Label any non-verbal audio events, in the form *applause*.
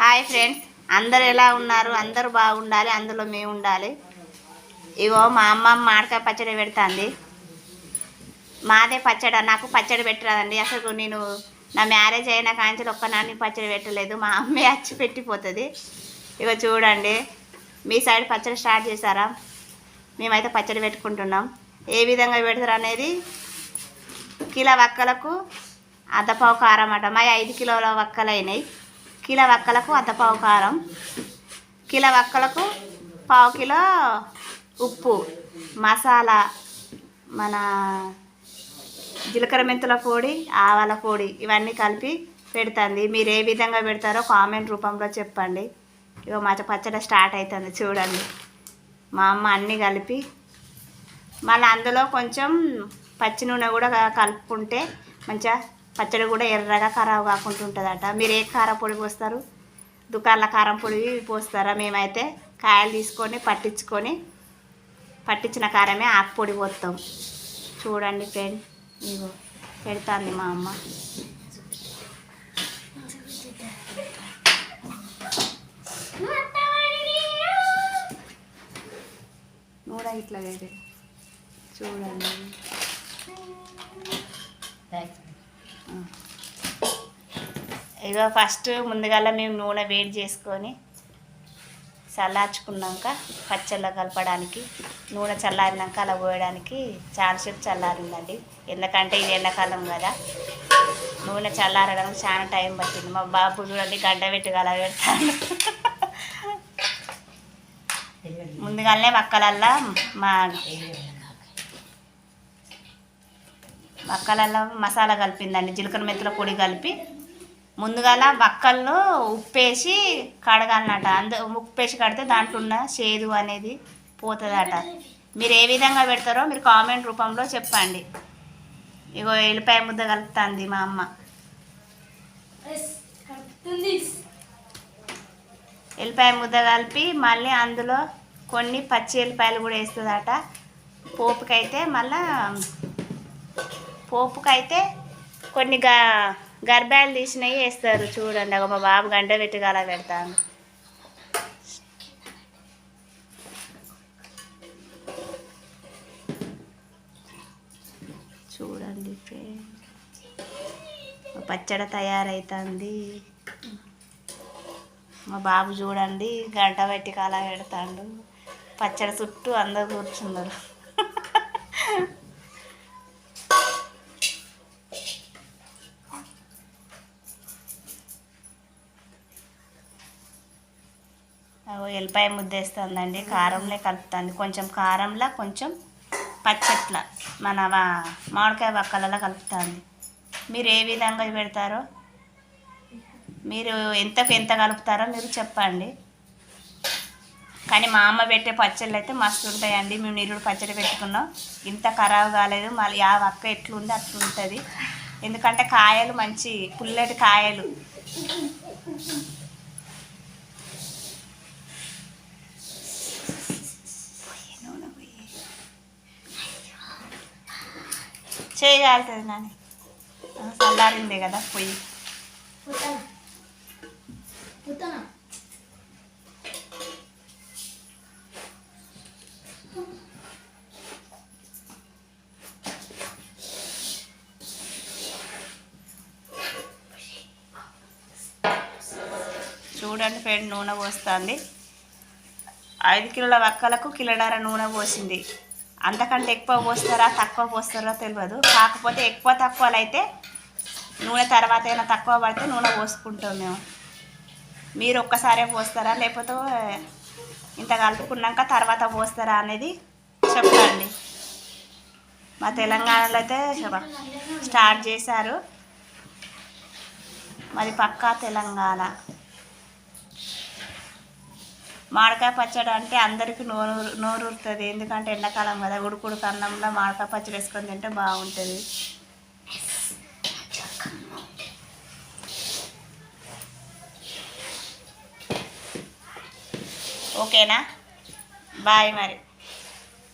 Hi friends అందరు ఎలా ఉన్నారు? అందరూ బాగుండాలి అందులో మేము ఉండాలి ఇగో మా అమ్మ మామిడికాయ పచ్చడి పెడుతుంది. మాదే పచ్చడి నాకు పచ్చడి పెట్టరాదండి. అసలు నేను నా మ్యారేజ్ అయిన కాంచెలు ఒక్క నాన్న పచ్చడి పెట్టలేదు. మా అమ్మే వచ్చి పెట్టిపోతుంది. ఇగో చూడండి మీ సైడ్ పచ్చడి స్టార్ట్ చేశారా? మేమైతే పచ్చడి పెట్టుకుంటున్నాం. ఏ విధంగా పెడతారు అనేది కిలో వక్కలకు అద్దపావు కారం అట. మా ఐదు కిలోల వక్కలు అయినాయి కిలో వక్కలకు పావు కారం. కిలో వక్కలకు పావు కిలో ఉప్పు. మసాలా మన జీలకర్ర మెంతుల పొడి ఆవాల పొడి ఇవన్నీ కలిపి పెడుతుంది. మీరు ఏ విధంగా పెడతారో కామెంట్ రూపంలో చెప్పండి. ఇక మా పచ్చడి స్టార్ట్ అవుతుంది చూడండి. మా అమ్మ అన్నీ కలిపి మళ్ళీ అందులో కొంచెం పచ్చి నూనె కూడా కలుపుకుంటే మంచిగా పచ్చడి కూడా ఎర్రగా ఖరాబ్ కాకుండా ఉంటుందట. మీరు ఏ కారం పొడి పోస్తారు? దుకాణాల కారం పొడి పోస్తారా? మేమైతే కాయలు తీసుకొని పట్టించుకొని పట్టించిన కారమే ఆకు పొడి పోస్తాం. చూడండి ఫ్రెండ్ ఇగో పెడతాంది మా అమ్మ. నూనె ఇట్లా వేరే చూడండి. ఇగో ఫస్ట్ ముందుగాల మేము నూనె వేడి చేసుకొని చల్లార్చుకున్నాక పచ్చళ్ళ కలపడానికి నూనె చల్లారినాక అలా పోయడానికి చాలాసేపు చల్లారిందండి. ఎందుకంటే ఇది ఎండాకాలం కదా. నూనె చల్లారడానికి చాలా టైం పట్టింది. మా బాబు చూడండి గడ్డ పెట్టి అలా పెడతాను ముందుగానే వక్కలల్లా మా వక్కలల్లో మసాలా కలిపిందండి. జీలకర్ర మెంతుల పొడి కలిపి ముందుగాల వక్కల్లో ఉప్పేసి కడగాలన్నట అందు ఉప్పేసి కడితే దాంట్లో ఉన్న చేదు అనేది పోతుందట. మీరు ఏ విధంగా పెడతారో మీరు కామెంట్ రూపంలో చెప్పండి. ఇగో ఎల్లిపాయ ముద్ద కలుపుతుంది మా అమ్మ. ఎల్లిపాయ ముద్ద కలిపి మళ్ళీ అందులో కొన్ని పచ్చి ఎల్లిపాయలు కూడా వేస్తుందట. పోపుకైతే మళ్ళా పోపుకైతే కొన్ని గా గర్భాలు తీసినవి వేస్తారు చూడండి. అగో మా బాబు గంట పెట్టుకలా అలా పెడతాను. చూడండి పచ్చడి తయారవుతుంది మా బాబు చూడండి గంట పెట్టి అలా పెడతాడు. పచ్చడి చుట్టూ అందరు కూర్చున్నారు. *laughs* ఎల్లిపాయ ముద్దేస్తుందండి కారంలో కలుపుతుంది. కొంచెం కారంలో కొంచెం పచ్చట్ల మన మామిడికాయ వక్కలలో కలుపుతుంది. మీరు ఏ విధంగా పెడతారో? మీరు ఎంతకు ఎంత కలుపుతారో మీరు చెప్పండి. కానీ మా అమ్మ పెట్టే పచ్చళ్ళు అయితే మస్తు ఉంటాయండి. మేము నిరుడు పచ్చడి పెట్టుకున్నాం. ఇంత ఖరాబ్ కాలేదు. మళ్ళీ ఆ వక్క ఎట్లుంది అట్లుంటుంది. ఎందుకంటే కాయలు మంచి పుల్లటి కాయలు. చేయాల్సింది నాని. ఆ, చల్లారిందే కదా పొయ్యి. చూడండి ఫ్రెండ్ నూనె పోస్తుంది. ఐదు కిలోల వక్కలకు కిలోన్నర నూనె పోసింది. అంతకంటే ఎక్కువ పోస్తారా తక్కువ పోస్తారో తెలియదు కాకపోతే ఎక్కువ తక్కువలు అయితే నూనె తర్వాత అయినా తక్కువ పడితే నూనె పోసుకుంటాం మేము. మీరు ఒక్కసారే పోస్తారా? లేకపోతే ఇంత కలుపుకున్నాక తర్వాత పోస్తారా అనేది చెప్పండి. మా తెలంగాణలో అయితే స్టార్ట్ చేశారు. మరి పక్కా తెలంగాణ. మామిడికాయ పచ్చడి అంటే అందరికీ నోరు నోరుతుంది ఎందుకంటే ఎండాకాలం కదా ఉడుకుడు అన్నంలో మామిడికాయ పచ్చడి వేసుకొని తింటే బాగుంటుంది. ఓకేనా? బాయ్ మరి.